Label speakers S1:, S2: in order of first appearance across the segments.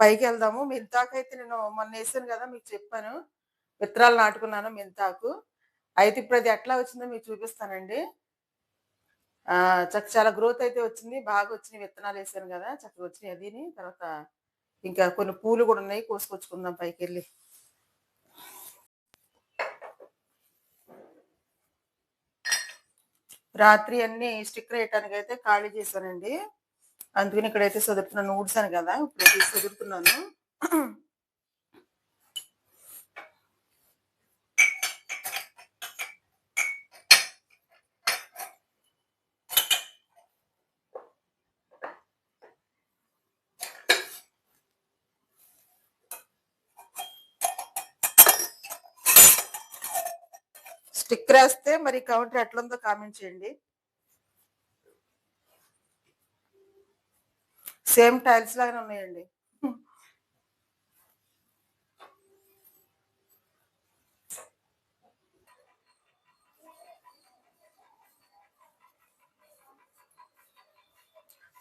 S1: పైకి వెళ్దాము మెంతాకు అయితే నేను మొన్న వేసాను కదా మీకు చెప్పాను. విత్తనాలు నాటుకున్నాను మెంతాకు. అయితే ఇప్పుడు అది ఎట్లా వచ్చిందో మీకు చూపిస్తానండి. చక్క చాలా గ్రోత్ అయితే వచ్చింది. బాగా వచ్చినాయి విత్తనాలు వేసాను కదా చక్కగా వచ్చినాయి అదిని. తర్వాత ఇంకా కొన్ని పూలు కూడా ఉన్నాయి కోసుకొచ్చుకుందాం పైకి వెళ్ళి రాత్రి అన్ని స్టిక్కర్ వేయటానికి అయితే ఖాళీ చేశానండి. అందుకని ఇక్కడైతే చదువుతున్నాను ఊడ్చాను కదా ఇప్పుడు చదువుతున్నాను స్టిక్ రాస్తే మరి కౌంటర్ ఎట్లుందో కామెంట్ చేయండి. సేమ్ టైల్స్ లాగానే ఉన్నాయండి.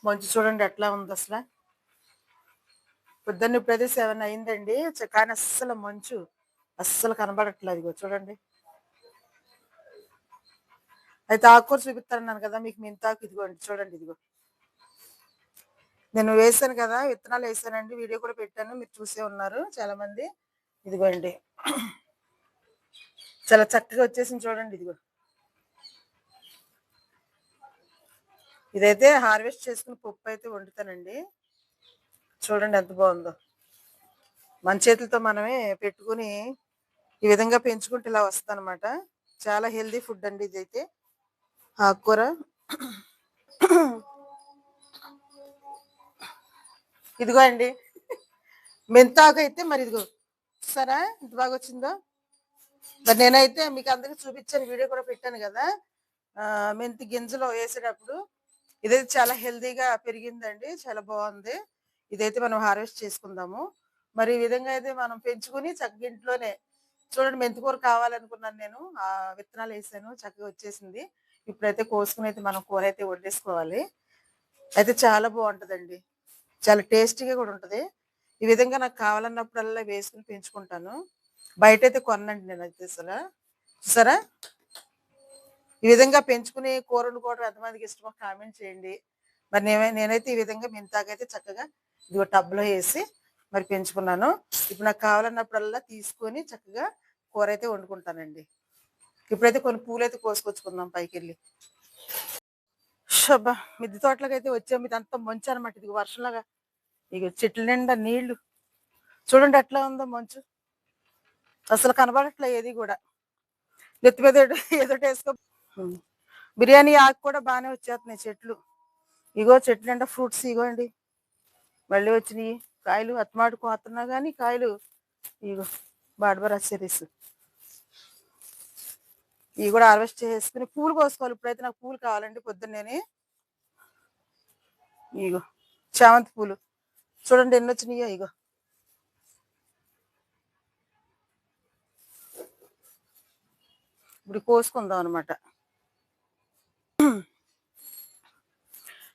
S1: మంచు చూడండి ఎట్లా ఉంది అసలు. పొద్దున్న ఇప్పుడైతే సెవెన్ అయిందండి. కానీ అస్సలు మంచు అస్సలు కనబడట్లేదు ఇగో చూడండి. అయితే ఆకుకూర చూపిస్తానన్నాను కదా మీకు మింతాకు ఇదిగోండి చూడండి ఇదిగో. నేను వేసాను కదా విత్తనాలు వేసానండి వీడియో కూడా పెట్టాను మీరు చూసే ఉన్నారు చాలా మంది ఇదిగోండి. చాలా చక్కగా వచ్చేసింది చూడండి ఇదిగో. ఇదైతే హార్వెస్ట్ చేసుకుని పప్పు అయితే వండుతానండి. చూడండి ఎంత బాగుందో. మన చేతులతో మనమే పెట్టుకుని ఈ విధంగా పెంచుకుంటే ఇలా వస్తుంది చాలా హెల్దీ ఫుడ్ అండి ఇదైతే. ఆకుకూర. ఇదిగో అండి. మెంతాకు అయితే మరి ఇదిగో సరే ఇంత బాగా వచ్చిందో? మరి నేనైతే మీకు అందరికీ చూపించాను వీడియో కూడా పెట్టాను కదా. మెంతి గింజలో వేసేటప్పుడు ఇదైతే చాలా హెల్దీగా పెరిగిందండి. చాలా బాగుంది. ఇదైతే మనం హార్వెస్ట్ చేసుకుందాము. మరి ఈ విధంగా అయితే మనం పెంచుకుని చక్కగా ఇంట్లోనే చూడండి మెంతికూర కావాలనుకున్నాను నేను. ఆ విత్తనాలు వేసాను. చక్కగా వచ్చేసింది. ఇప్పుడైతే కోసుకుని అయితే మనం కూర అయితే వండేసుకోవాలి అయితే చాలా బాగుంటుందండి. చాలా టేస్టీగా కూడా ఉంటుంది. ఈ విధంగా నాకు కావాలన్నప్పుడల్లా వేసుకుని పెంచుకుంటాను. బయట అయితే కొనండి నేను అయితే అసలు. సరే ఈ విధంగా పెంచుకునే కూరను కూడా ఎంతమందికి ఇష్టమో కామెంట్ చేయండి. మరి నేనైతే ఈ విధంగా మింతాకైతే చక్కగా ఇదిగో టబ్లో వేసి మరి పెంచుకున్నాను. ఇప్పుడు నాకు కావాలన్నప్పుడల్లా తీసుకొని చక్కగా కూర అయితే వండుకుంటానండి. ఇప్పుడైతే కొన్ని పూలు అయితే కోసుకొచ్చుకుందాం పైకి వెళ్ళి షబ్బా మిద్దె తోటలోకి అయితే వచ్చాము ఇది అంతా మంచు అనమాట ఇది వర్షంలాగా. ఇక చెట్ల నిండా నీళ్ళు. చూడండి ఎట్లా ఉందో మంచు. అసలు కనబడట్లే ఏది కూడా. నెత్తి మీద ఏదో- వేసుకో. బిర్యానీ ఆకు కూడా బాగానే వచ్చేస్తున్నాయి చెట్లు. ఇగో చెట్ల నిండా ఫ్రూట్స్ ఇగోండి మళ్ళీ వచ్చినాయి. కాయలు అత్తమాటు కోతున్నా కానీ కాయలు ఇగో బాడ్బర్ అచ్చేరీస్ ఇవి కూడా హార్వెస్ట్ చేసుకుని పూలు కోసుకోవాలి. ఇప్పుడైతే నాకు పూలు కావాలండి పొద్దున్నేనే. ఇగో చామంతి పూలు. చూడండి ఎన్ని వచ్చినాయో ఇగో. ఇప్పుడు కోసుకుందాం అనమాట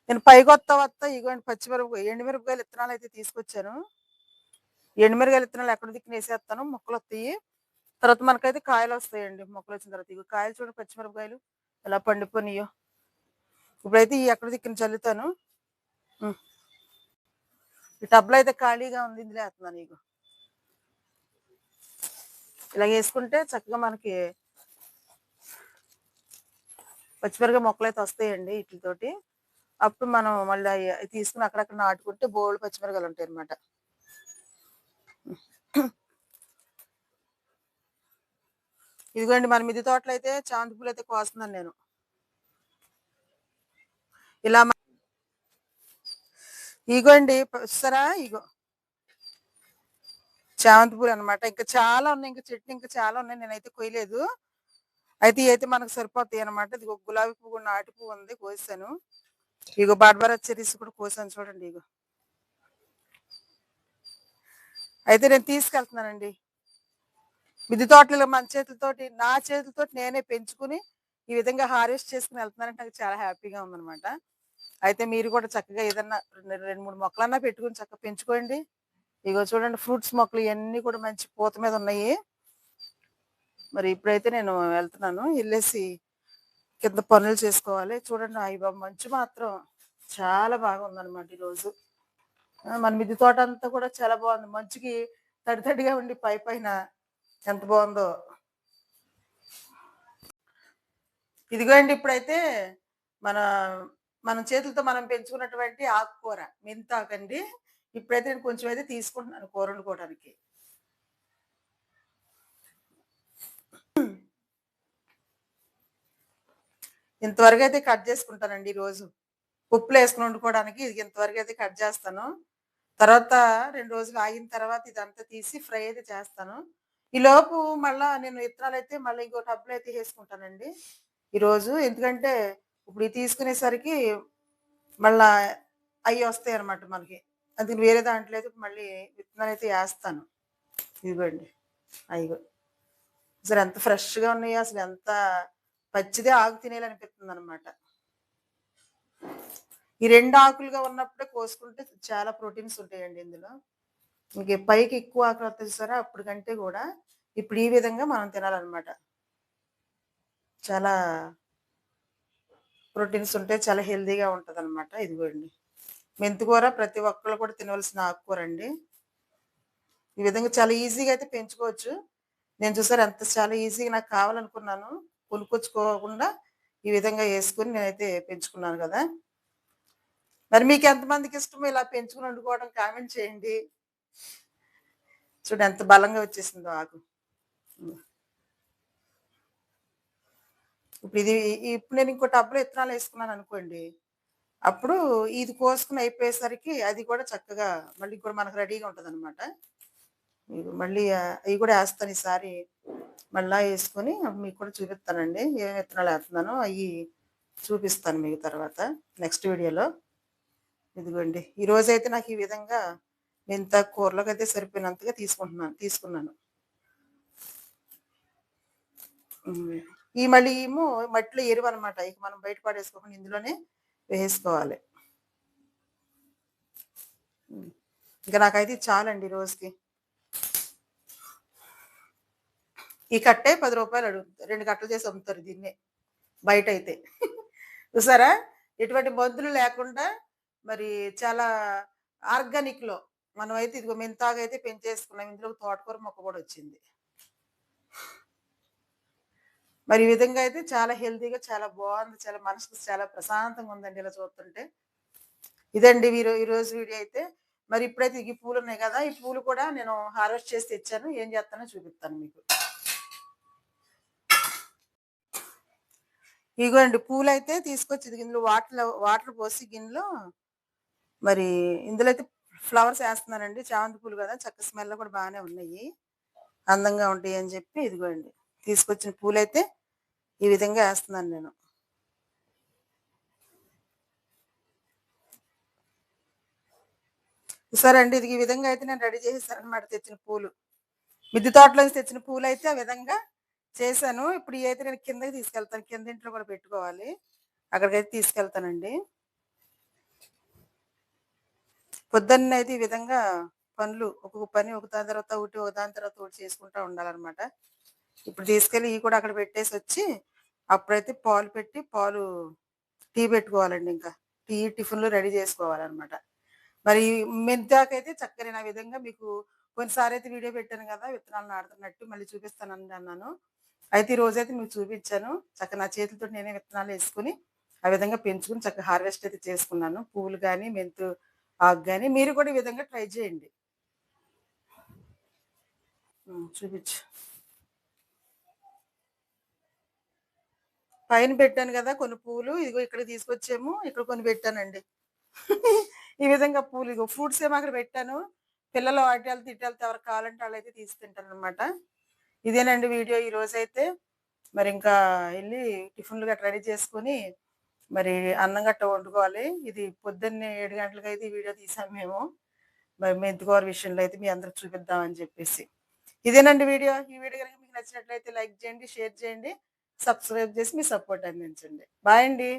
S1: నేను పైకొత్త వస్తా వస్తా ఇగోండి పచ్చిమిరపకాయ ఎండుమిరపకాయలు విత్తనాలు అయితే తీసుకొచ్చాను. ఎండుమిరపకాయలు విత్తనాలు ఎక్కడ దిక్కున వేసేస్తాను మొక్కలు వస్తాయి. తర్వాత మనకైతే కాయలు వస్తాయండి. మొక్కలు వచ్చిన తర్వాత ఇవి కాయలు చూడండి పచ్చిమిరపకాయలు ఎలా పండిపోయినాయో. ఇప్పుడైతే ఈ ఎక్కడ దిక్కున చల్లుతాను. ఈ టబ్లో అయితే ఖాళీగా ఉంది ఇందులో వేస్తున్నాను ఇగో. ఇలా వేసుకుంటే చక్కగా మనకి పచ్చిమిరపకాయ మొక్కలు అయితే వస్తాయండి వీటితోటి. అప్పుడు మనం మళ్ళీ అవి తీసుకుని అక్కడక్కడ నాటుకుంటే బోల్డ్ పచ్చిమిరపకాయలు ఉంటాయి అనమాట ఇదిగోండి మన మిది తోటలో అయితే చామంతి పూలు అయితే కోస్తున్నాను నేను. ఇలా ఇగోండి చూస్తారా ఇగో చామంతి పూలు అనమాట ఇంకా చాలా ఉన్నాయి. ఇంకా చెట్లు ఇంకా చాలా ఉన్నాయి. నేనైతే కొయ్యలేదు. అయితే ఇవి అయితే మనకు సరిపోతాయి అనమాట ఇది గులాబీ పువ్వు నాటి పువ్వు ఉంది. కోసాను ఇగో బాడ్బరా చెరీస్ కూడా కోసాను చూడండి ఇగో. అయితే నేను తీసుకెళ్తున్నానండి. మిద్దె తోటలు మన చేతులతోటి నా చేతులతోటి నేనే పెంచుకుని ఈ విధంగా హార్వెస్ట్ చేసుకుని వెళ్తున్నానంటే నాకు చాలా హ్యాపీగా ఉందన్నమాట. అయితే మీరు కూడా చక్కగా ఏదన్నా రెండు రెండు మూడు మొక్కలన్నా పెట్టుకుని చక్కగా పెంచుకోండి. ఇగో చూడండి ఫ్రూట్స్ మొక్కలు ఇవన్నీ కూడా మంచి పూత మీద ఉన్నాయి. మరి ఇప్పుడైతే నేను వెళ్తున్నాను వెళ్ళేసి కింద పనులు చేసుకోవాలి. చూడండి అయ్యి బాబు మంచు మాత్రం చాలా బాగా ఉందన్నమాట ఈరోజు మన మిద్ది తోట అంతా కూడా చాలా బాగుంది. మంచుకి తడి తడిగా ఉండి పై పైన ఎంత బాగుందో. ఇదిగోండి ఇప్పుడైతే మన మన చేతులతో మనం పెంచుకున్నటువంటి ఆకుకూర మెంతాకండి. ఇప్పుడైతే నేను కొంచెం అయితే తీసుకుంటున్నాను కూర వండుకోవడానికి ఇంతవరకు అయితే కట్ చేసుకుంటానండి ఈరోజు. ఉప్పులు వేసుకుని వండుకోవడానికి ఇది ఇంతవరకు అయితే కట్ చేస్తాను. తర్వాత రెండు రోజులు ఆగిన తర్వాత ఇదంతా తీసి ఫ్రై అయితే చేస్తాను. ఈ లోపు మళ్ళా నేను విత్తనాలు అయితే మళ్ళీ ఇంకో టబ్లో అయితే వేసుకుంటానండి. ఈరోజు ఎందుకంటే ఇప్పుడు ఇది తీసుకునేసరికి మళ్ళా అవి వస్తాయి అనమాట మనకి. అది వేరే దాంట్లో అయితే మళ్ళీ విత్తనాలు అయితే వేస్తాను. ఇదిగోండి అయ్యో. అసలు ఎంత ఫ్రెష్గా ఉన్నాయి అసలు ఎంత పచ్చిదే ఆకు తినేయాలనిపిస్తుంది అనమాట ఈ రెండు ఆకులుగా ఉన్నప్పుడే కోసుకుంటే చాలా ప్రోటీన్స్ ఉంటాయండి ఇందులో. ఇంక పైకి ఎక్కువ ఆకలి వస్తుంది అప్పుడు కంటే కూడా ఇప్పుడు ఈ విధంగా మనం తినాలన్నమాట. చాలా ప్రోటీన్స్ ఉంటే చాలా హెల్తీగా ఉంటుంది అనమాట ఇదిగోండి మెంతికూర ప్రతి ఒక్కళ్ళు కూడా తినవలసిన ఆకుకూర అండి ఈ విధంగా చాలా ఈజీగా అయితే పెంచుకోవచ్చు. నేను చూసారు ఎంత చాలా ఈజీగా నాకు కావాలనుకున్నాను. కొనుక్కొచ్చుకోకుండా ఈ విధంగా వేసుకుని నేనైతే పెంచుకున్నాను కదా. మరి మీకు ఎంతమందికి ఇష్టమో ఇలా పెంచుకుని వండుకోవడం కామెంట్ చేయండి. చూడు ఎంత బలంగా వచ్చేసిందో ఆకు. ఇప్పుడు ఇది ఇప్పుడు నేను ఇంకో టబ్లో విత్తనాలు వేసుకున్నాను అనుకోండి అప్పుడు ఇది కోసుకుని అయిపోయేసరికి అది కూడా చక్కగా మళ్ళీ కూడా మనకు రెడీగా ఉంటుంది అనమాట మళ్ళీ అవి కూడా వేస్తాను ఈసారి. మళ్ళా వేసుకొని మీకు కూడా చూపిస్తానండి ఏ విత్తనాలు వేస్తున్నానో అవి చూపిస్తాను మీకు తర్వాత నెక్స్ట్ వీడియోలో. ఇదిగోండి ఈరోజైతే నాకు ఈ విధంగా మెంత కూరలోకి అయితే సరిపోయినంతగా తీసుకుంటున్నాను తీసుకున్నాను. ఈ మళ్ళీ ఏమో మట్టిలో ఎరువు అనమాట ఇక మనం బయట పడేసుకోకుండా ఇందులోనే వేసుకోవాలి. ఇంకా నాకైతే చాలండి రోజుకి. ఈ కట్టే పది రూపాయలు అడుగుతారు రెండు కట్టలు చేసి అమ్ముతారు దీన్నే బయట అయితే చూసారా? ఎటువంటి మందులు లేకుండా మరి చాలా ఆర్గానిక్లో మనం అయితే ఇదిగో మెంతాగా అయితే పెంచేసుకున్నాం. ఇందులో తోటకూర మొక్క కూడా వచ్చింది. మరి ఈ విధంగా అయితే చాలా హెల్తీగా చాలా బాగుంది. చాలా మనసుకు చాలా ప్రశాంతంగా ఉందండి ఇలా చూస్తుంటే. ఇదండి ఈ రోజు వీడియో అయితే. మరి ఇప్పుడైతే ఈ పూలు ఉన్నాయి కదా ఈ పూలు కూడా నేను హార్వెస్ట్ చేసి తెచ్చాను. ఏం చేస్తానో చూపిస్తాను మీకు. ఇగోండి పూలు అయితే తీసుకొచ్చి ఇది ఇందులో వాటర్ వాటర్ పోసి గిన్నెలో మరి ఇందులో అయితే ఫ్లవర్స్ వేస్తున్నానండి చామంతి పూలు కదా చక్క స్మెల్ కూడా బాగానే ఉన్నాయి. అందంగా ఉంటాయి అని చెప్పి ఇదిగోండి. తీసుకొచ్చిన పూలు అయితే ఈ విధంగా వేస్తున్నాను నేను. సరే అండి ఇది ఈ విధంగా అయితే నేను రెడీ చేసేసాను అనమాట తెచ్చిన పూలు. మిద్దె తోటలో తెచ్చిన పూలు అయితే ఆ విధంగా చేశాను. ఇప్పుడు అయితే నేను కిందకి తీసుకెళ్తాను. కింద ఇంట్లో కూడా పెట్టుకోవాలి. అక్కడికైతే తీసుకెళ్తానండి. పొద్దున్న అయితే ఈ విధంగా పనులు ఒక్కొక్క పని ఒక దాని తర్వాత ఒకటి ఒక దాని తర్వాత ఒకటి చేసుకుంటూ ఉండాలన్నమాట. ఇప్పుడు తీసుకెళ్ళి ఇవి కూడా అక్కడ పెట్టేసి వచ్చి అప్పుడైతే పాలు పెట్టి పాలు టీ పెట్టుకోవాలండి ఇంకా. టీ టిఫిన్లు రెడీ చేసుకోవాలన్నమాట. మరి మెంతాకైతే చక్కని నా ఆ విధంగా మీకు కొన్నిసారి అయితే వీడియో పెట్టాను కదా విత్తనాలు నాడుతున్నట్టు మళ్ళీ చూపిస్తానని అన్నాను. అయితే ఈ రోజైతే మీకు చూపించాను. చక్కగా నా చేతులతో నేనే విత్తనాలు వేసుకుని ఆ విధంగా పెంచుకుని చక్కగా హార్వెస్ట్ అయితే చేసుకున్నాను. పువ్వులు కానీ మెంతు కానీ మీరు కూడా ఈ విధంగా ట్రై చేయండి. చూపించు. పైన పెట్టాను కదా కొన్ని పూలు ఇదిగో ఇక్కడ తీసుకొచ్చాము ఇక్కడ కొన్ని పెట్టానండి. ఈ విధంగా పూలు ఇదిగో ఫ్రూట్స్ ఏమో అక్కడ పెట్టాను. పిల్లలు ఆటలు తిట్టాలు ఎవరు కావాలంటే వాళ్ళు అయితే తీసి తింటారు అనమాట ఇదేనండి వీడియో ఈ అయితే మరి ఇంకా వెళ్ళి టిఫిన్లు గట్రా రెడీ చేసుకొని మరి అన్నం గట్ట వండుకోవాలి. ఇది పొద్దున్నే ఏడు గంటలకు అయితే వీడియో తీసాం మేము. మరి మెంతికూర విషయంలో అయితే మీ అందరికి చూపిద్దామని చెప్పేసి. ఇదేనండి వీడియో. ఈ వీడియో కనుక మీకు నచ్చినట్లయితే లైక్ చేయండి షేర్ చేయండి సబ్స్క్రైబ్ చేసి మీ సపోర్ట్ అందించండి. బాయ్ అండి.